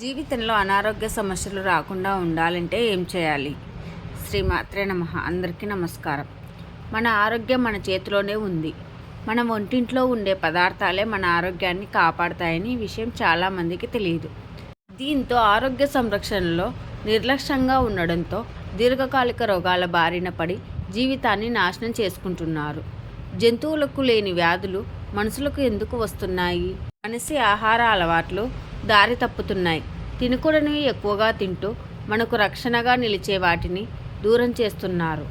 జీవితంలో అనారోగ్య సమస్యలు రాకుండా ఉండాలంటే ఏం చేయాలి? శ్రీమాత్రే నమ. అందరికీ నమస్కారం. మన ఆరోగ్యం మన చేతిలోనే ఉంది. మన వంటింట్లో ఉండే పదార్థాలే మన ఆరోగ్యాన్ని కాపాడతాయని ఈ విషయం చాలామందికి తెలియదు. దీంతో ఆరోగ్య సంరక్షణలో నిర్లక్ష్యంగా ఉండడంతో దీర్ఘకాలిక రోగాల బారిన పడి జీవితాన్ని నాశనం చేసుకుంటున్నారు. జంతువులకు లేని వ్యాధులు మనుషులకు ఎందుకు వస్తున్నాయి? మనిషి ఆహార అలవాట్లు దారి తప్పుతున్నాయి. తినుకుడని ఎక్కువగా తింటూ మనకు రక్షణగా నిలిచే వాటిని దూరం చేస్తున్నారు.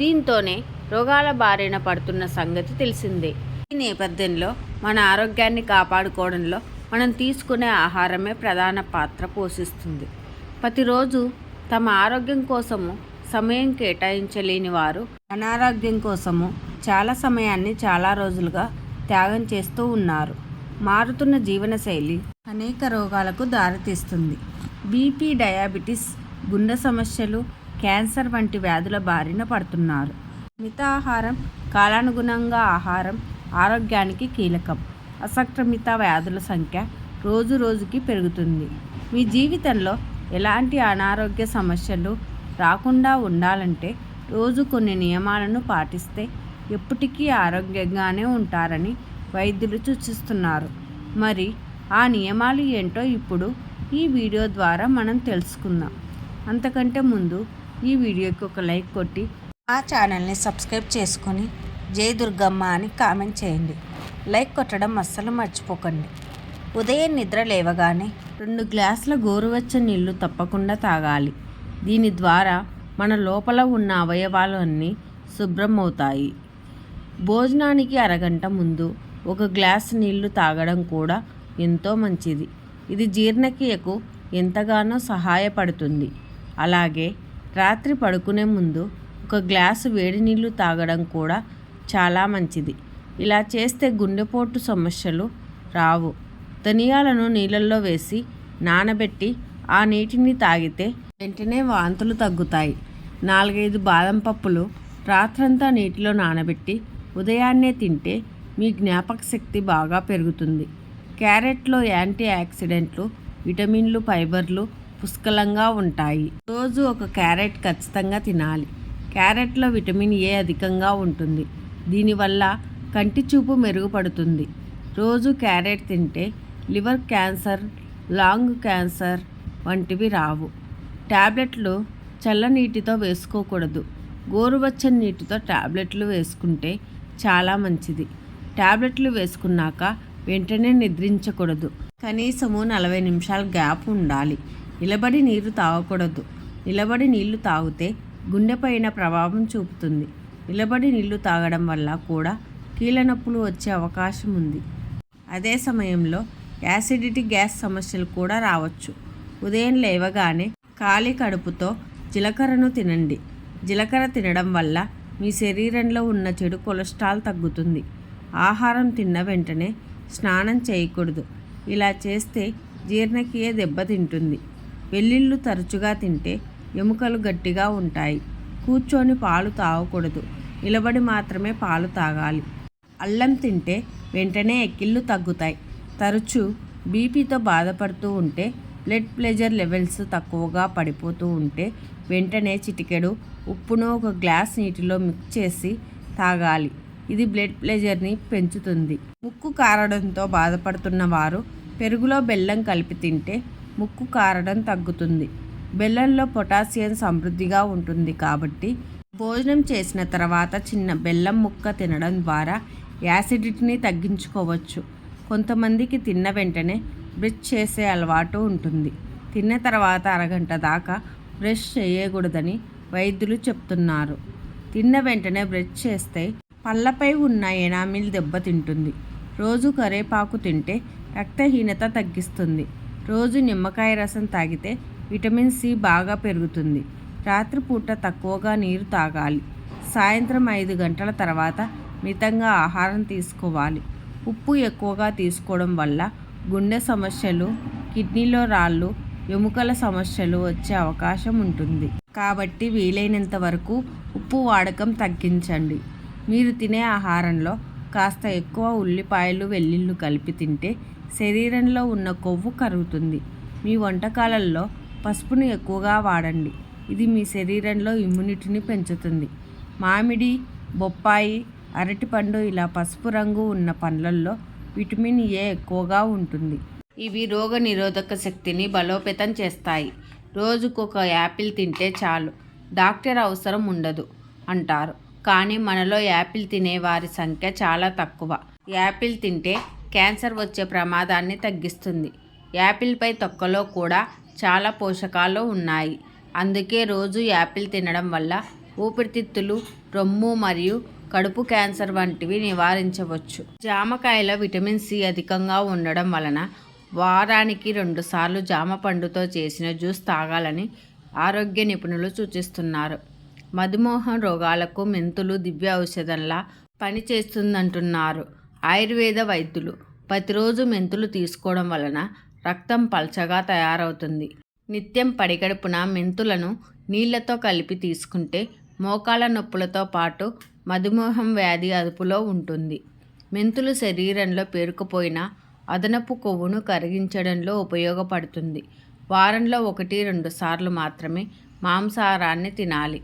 దీంతోనే రోగాల బారిన పడుతున్న సంగతి తెలిసిందే. ఈ నేపథ్యంలో మన ఆరోగ్యాన్ని కాపాడుకోవడంలో మనం తీసుకునే ఆహారమే ప్రధాన పాత్ర పోషిస్తుంది. ప్రతిరోజు తమ ఆరోగ్యం కోసము సమయం కేటాయించలేని వారు అనారోగ్యం కోసము చాలా సమయాన్ని చాలా రోజులుగా త్యాగం చేస్తూ ఉన్నారు. మారుతున్న జీవనశైలి అనేక రోగాలకు దారితీస్తుంది. బీపీ డయాబెటిస్ గుండె సమస్యలు క్యాన్సర్ వంటి వ్యాధుల బారిన పడుతున్నారు. మితాహారం కాలానుగుణంగా ఆహారం ఆరోగ్యానికి కీలకం. అసక్రమిత వ్యాధుల సంఖ్య రోజు రోజుకి పెరుగుతుంది. మీ జీవితంలో ఎలాంటి అనారోగ్య సమస్యలు రాకుండా ఉండాలంటే రోజు కొన్ని నియమాలను పాటిస్తే ఎప్పటికీ ఆరోగ్యంగానే ఉంటారని వైద్యులు సూచిస్తున్నారు. మరి ఆ నియమాలు ఏంటో ఇప్పుడు ఈ వీడియో ద్వారా మనం తెలుసుకుందాం. అంతకంటే ముందు ఈ వీడియోకి ఒక లైక్ కొట్టి ఆ ఛానల్ని సబ్స్క్రైబ్ చేసుకొని జై దుర్గమ్మ అని కామెంట్ చేయండి. లైక్ కొట్టడం అస్సలు మర్చిపోకండి. ఉదయం నిద్ర లేవగానే రెండు గ్లాసుల గోరువెచ్చని నీళ్ళు తప్పకుండా తాగాలి. దీని ద్వారా మన లోపల ఉన్న అవయవాలు అన్నీ శుభ్రం అవుతాయి భోజనానికి అరగంట ముందు ఒక గ్లాస్ నీళ్ళు తాగడం కూడా ఎంతో మంచిది. ఇది జీర్ణక్రియకు ఎంతగానో సహాయపడుతుంది. అలాగే రాత్రి పడుకునే ముందు ఒక గ్లాసు వేడి నీళ్ళు తాగడం కూడా చాలా మంచిది. ఇలా చేస్తే గుండెపోటు సమస్యలు రావు. ధనియాలను నీళ్ళల్లో వేసి నానబెట్టి ఆ నీటిని తాగితే వెంటనే వాంతులు తగ్గుతాయి. నాలుగైదు బాదం పప్పులు రాత్రంతా నీటిలో నానబెట్టి ఉదయాన్నే తింటే మీ జ్ఞాపక శక్తి బాగా పెరుగుతుంది. క్యారెట్లో యాంటీ ఆక్సిడెంట్లు విటమిన్లు ఫైబర్లు పుష్కలంగా ఉంటాయి. రోజు ఒక క్యారెట్ ఖచ్చితంగా తినాలి. క్యారెట్లో విటమిన్ ఏ అధికంగా ఉంటుంది. దీనివల్ల కంటి చూపు మెరుగుపడుతుంది. రోజు క్యారెట్ తింటే లివర్ క్యాన్సర్ లాంగ్ క్యాన్సర్ వంటివి రావు. ట్యాబ్లెట్లు చల్లనీటితో వేసుకోకూడదు. గోరువెచ్చని నీటితో ట్యాబ్లెట్లు వేసుకుంటే చాలా మంచిది. ట్యాబ్లెట్లు వేసుకున్నాక వెంటనే నిద్రించకూడదు. కనీసము నలభై నిమిషాల గ్యాప్ ఉండాలి. నిలబడి నీరు తాగకూడదు. నిలబడి నీళ్ళు తాగితే గుండెపైన ప్రభావం చూపుతుంది. నిలబడి నీళ్ళు తాగడం వల్ల కూడా కీళ్ళ నొప్పులు వచ్చే అవకాశం ఉంది. అదే సమయంలో యాసిడిటీ గ్యాస్ సమస్యలు కూడా రావచ్చు. ఉదయం లేవగానే ఖాళీ కడుపుతో జీలకర్రను తినండి. జీలకర్ర తినడం వల్ల మీ శరీరంలో ఉన్న చెడు కొలెస్ట్రాల్ తగ్గుతుంది. ఆహారం తిన్న వెంటనే స్నానం చేయకూడదు. ఇలా చేస్తే జీర్ణక్రియ దెబ్బతింటుంది. వెల్లుల్లు తరచుగా తింటే ఎముకలు గట్టిగా ఉంటాయి. కూర్చొని పాలు తాగకూడదు. నిలబడి మాత్రమే పాలు తాగాలి. అల్లం తింటే వెంటనే ఎక్కిళ్ళు తగ్గుతాయి. తరచూ బీపీతో బాధపడుతూ ఉంటే బ్లడ్ ప్రెషర్ లెవెల్స్ తక్కువగా పడిపోతూ ఉంటే వెంటనే చిటికెడు ఉప్పును ఒక గ్లాస్ నీటిలో మిక్స్ చేసి తాగాలి. ఇది బ్లడ్ ప్రెషర్ని పెంచుతుంది. ముక్కు కారడంతో బాధపడుతున్న వారు పెరుగులో బెల్లం కలిపి తింటే ముక్కు కారడం తగ్గుతుంది. బెల్లంలో పొటాషియం సమృద్ధిగా ఉంటుంది కాబట్టి భోజనం చేసిన తర్వాత చిన్న బెల్లం ముక్క తినడం ద్వారా యాసిడిటీని తగ్గించుకోవచ్చు. కొంతమందికి తిన్న వెంటనే బ్రష్ చేసే అలవాటు ఉంటుంది. తిన్న తర్వాత అరగంట దాకా బ్రష్ చేయకూడదని వైద్యులు చెప్తున్నారు. తిన్న వెంటనే బ్రష్ చేస్తే పళ్ళపై ఉన్న ఎనామిల్ దెబ్బతింటుంది రోజు కరేపాకు తింటే రక్తహీనత తగ్గిస్తుంది. రోజు నిమ్మకాయ రసం తాగితే విటమిన్ సి బాగా పెరుగుతుంది. రాత్రిపూట తక్కువగా నీరు తాగాలి. సాయంత్రం ఐదు గంటల తర్వాత మితంగా ఆహారం తీసుకోవాలి. ఉప్పు ఎక్కువగా తీసుకోవడం వల్ల గుండె సమస్యలు కిడ్నీలో రాళ్ళు ఎముకల సమస్యలు వచ్చే అవకాశం ఉంటుంది. కాబట్టి వీలైనంత వరకు ఉప్పు వాడకం తగ్గించండి. మీరు తినే ఆహారంలో కాస్త ఎక్కువ ఉల్లిపాయలు వెల్లుల్లి కలిపి తింటే శరీరంలో ఉన్న కొవ్వు కరుగుతుంది. మీ వంటకాలలో పసుపును ఎక్కువగా వాడండి. ఇది మీ శరీరంలో ఇమ్యూనిటీని పెంచుతుంది. మామిడి బొప్పాయి అరటిపండు ఇలా పసుపు రంగు ఉన్న పండ్లల్లో విటమిన్ ఏ ఎక్కువగా ఉంటుంది. ఇవి రోగ నిరోధక శక్తిని బలోపేతం చేస్తాయి. రోజుకొక యాపిల్ తింటే చాలు. డాక్టర్ అవసరం ఉండదు అంటారు. కానీ మనలో యాపిల్ తినే వారి సంఖ్య చాలా తక్కువ. యాపిల్ తింటే క్యాన్సర్ వచ్చే ప్రమాదాన్ని తగ్గిస్తుంది. యాపిల్పై తొక్కలో కూడా చాలా పోషకాలు ఉన్నాయి. అందుకే రోజు యాపిల్ తినడం వల్ల ఊపిరితిత్తులు రొమ్ము మరియు కడుపు క్యాన్సర్ వంటివి నివారించవచ్చు. జామకాయలో విటమిన్ సి అధికంగా ఉండడం వలన వారానికి రెండుసార్లు జామ పండుతో చేసిన జ్యూస్ తాగాలని ఆరోగ్య నిపుణులు సూచిస్తున్నారు. మధుమేహం రోగాలకు మెంతులు దివ్య ఔషధంలా పనిచేస్తుందంటున్నారు ఆయుర్వేద వైద్యులు. ప్రతిరోజు మెంతులు తీసుకోవడం వలన రక్తం పల్చగా తయారవుతుంది. నిత్యం పడిగడుపున మెంతులను నీళ్ళతో కలిపి తీసుకుంటే మోకాల నొప్పులతో పాటు మధుమేహం వ్యాధి అదుపులో ఉంటుంది. మెంతులు శరీరంలో పేరుకుపోయిన అదనపు కొవ్వును కరిగించడంలో ఉపయోగపడుతుంది. వారంలో ఒకటి రెండు సార్లు మాత్రమే మాంసాహారాన్ని తినాలి.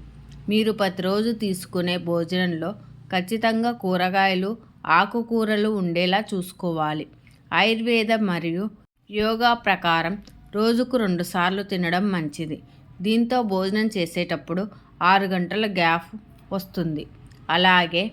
మీరు ప్రతిరోజు తీసుకునే భోజనంలో ఖచ్చితంగా కూరగాయలు ఆకుకూరలు ఉండేలా చూసుకోవాలి. ఆయుర్వేద మరియు యోగా ప్రకారం రోజుకు రెండుసార్లు తినడం మంచిది. దీంతో భోజనం చేసేటప్పుడు ఆరు గంటల గ్యాప్ వస్తుంది. అలాగే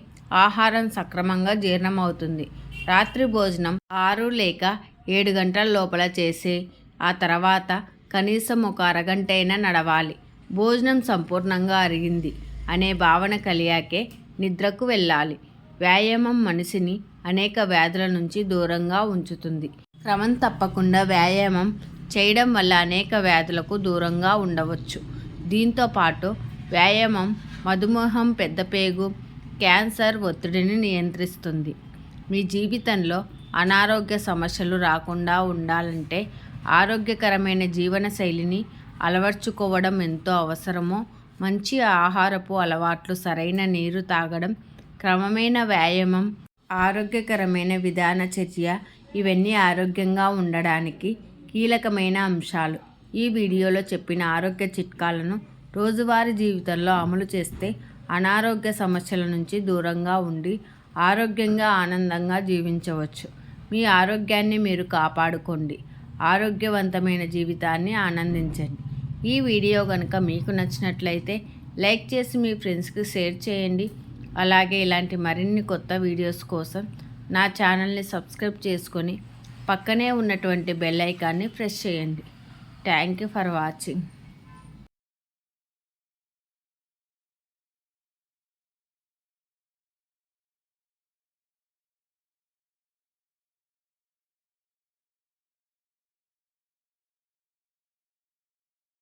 ఆహారం సక్రమంగా జీర్ణమవుతుంది. రాత్రి భోజనం ఆరు లేక ఏడు గంటల లోపల చేసి ఆ తర్వాత కనీసం ఒక అరగంటైనా నడవాలి. భోజనం సంపూర్ణంగా అరిగింది. అనే భావన కలిగాకే నిద్రకు వెళ్ళాలి. వ్యాయామం మనిషిని అనేక వ్యాధుల నుంచి దూరంగా ఉంచుతుంది. క్రమం తప్పకుండా వ్యాయామం చేయడం వల్ల అనేక వ్యాధులకు దూరంగా ఉండవచ్చు. దీంతో పాటు వ్యాయామం మధుమేహం పెద్దపేగు క్యాన్సర్ ఒత్తిడిని నియంత్రిస్తుంది. మీ జీవితంలో అనారోగ్య సమస్యలు రాకుండా ఉండాలంటే ఆరోగ్యకరమైన జీవన శైలిని అలవర్చుకోవడం ఎంతో అవసరమో మంచి ఆహారపు అలవాట్లు సరైన నీరు తాగడం క్రమమైన వ్యాయామం ఆరోగ్యకరమైన విధాన చర్య ఇవన్నీ ఆరోగ్యంగా ఉండడానికి కీలకమైన అంశాలు. ఈ వీడియోలో చెప్పిన ఆరోగ్య చిట్కాలను రోజువారీ జీవితంలో అమలు చేస్తే అనారోగ్య సమస్యల నుంచి దూరంగా ఉండి ఆరోగ్యంగా ఆనందంగా జీవించవచ్చు. మీ ఆరోగ్యాన్ని మీరు కాపాడుకోండి. ఆరోగ్యవంతమైన జీవితాన్ని ఆనందించండి. ఈ వీడియో కనుక మీకు నచ్చినట్లయితే లైక్ చేసి మీ ఫ్రెండ్స్కి షేర్ చేయండి. అలాగే ఇలాంటి మరిన్ని కొత్త వీడియోస్ కోసం నా ఛానల్ని సబ్స్క్రైబ్ చేసుకొని పక్కనే ఉన్నటువంటి బెల్ ఐకాన్ని ప్రెస్ చేయండి. Thank you for watching.